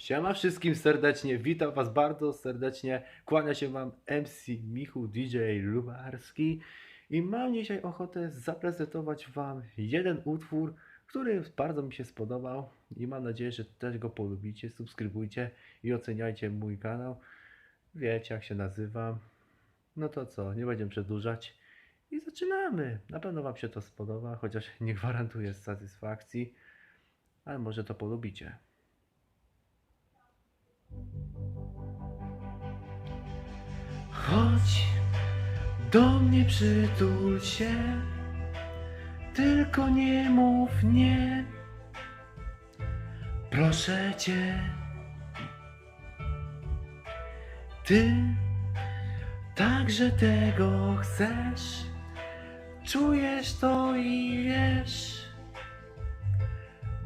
Siema wszystkim serdecznie, witam was bardzo serdecznie, kłania się wam MC Michu DJ Lubarski. I mam dzisiaj ochotę zaprezentować wam jeden utwór, który bardzo mi się spodobał. I mam nadzieję, że też go polubicie, subskrybujcie i oceniajcie mój kanał, wiecie jak się nazywam, no to co, nie będziemy przedłużać. I zaczynamy, na pewno wam się to spodoba, chociaż nie gwarantuję satysfakcji, ale może to polubicie. Chodź do mnie przytul się, tylko nie mów nie. Proszę cię, ty także tego chcesz, czujesz to i wiesz,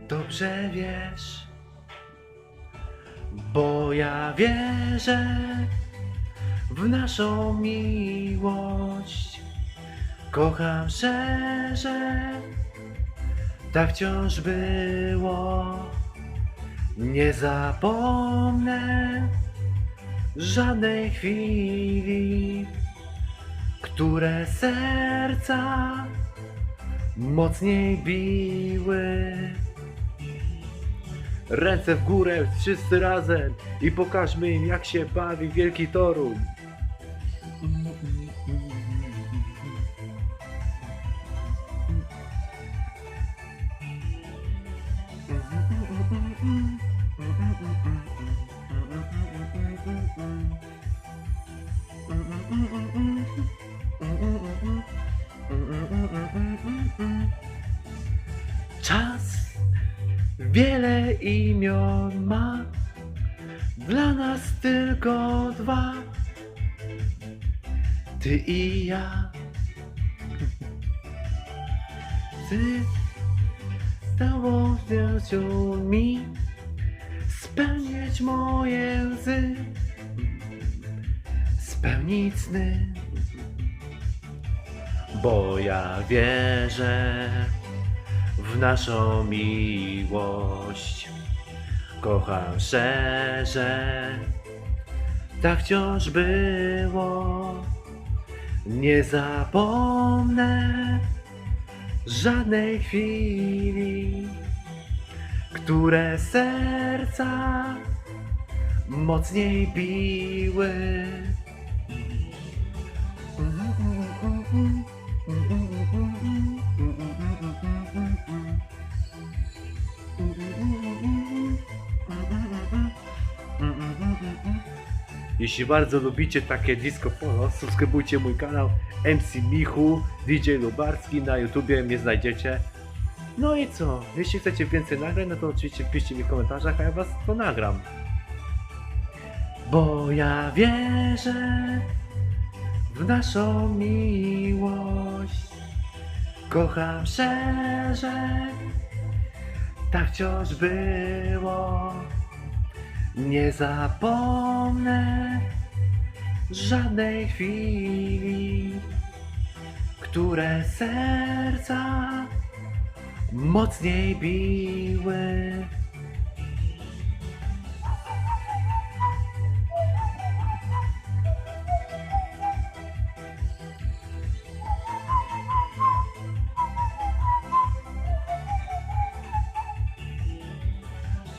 dobrze wiesz, bo ja wierzę w naszą miłość. Kocham szczerze, tak wciąż było. Nie zapomnę żadnej chwili, które serca mocniej biły. Ręce w górę, wszyscy razem i pokażmy im, jak się bawi Wielki Toruń. Wiele imion ma, dla nas tylko dwa. Ty i ja. Ty z tobą wdzięczył mi spełnić moje łzy, spełnić sny, bo ja wierzę w naszą miłość. Kocham szczerze, tak wciąż było. Nie zapomnę żadnej chwili, które serca mocniej biły. Jeśli bardzo lubicie takie disco polo, subskrybujcie mój kanał MC Michu, DJ Lubarski, na YouTubie mnie znajdziecie. No i co? Jeśli chcecie więcej nagrań, no to oczywiście piszcie mi w komentarzach, a ja was to nagram. Bo ja wierzę w naszą miłość. Kocham szczerze, tak wciąż było. Nie zapomnę żadnej chwili, które serca mocniej biły.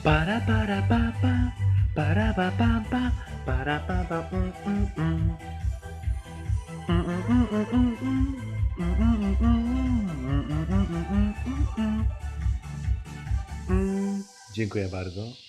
Para para pa pa para pa pa pa para pa pa. Dziękuję bardzo.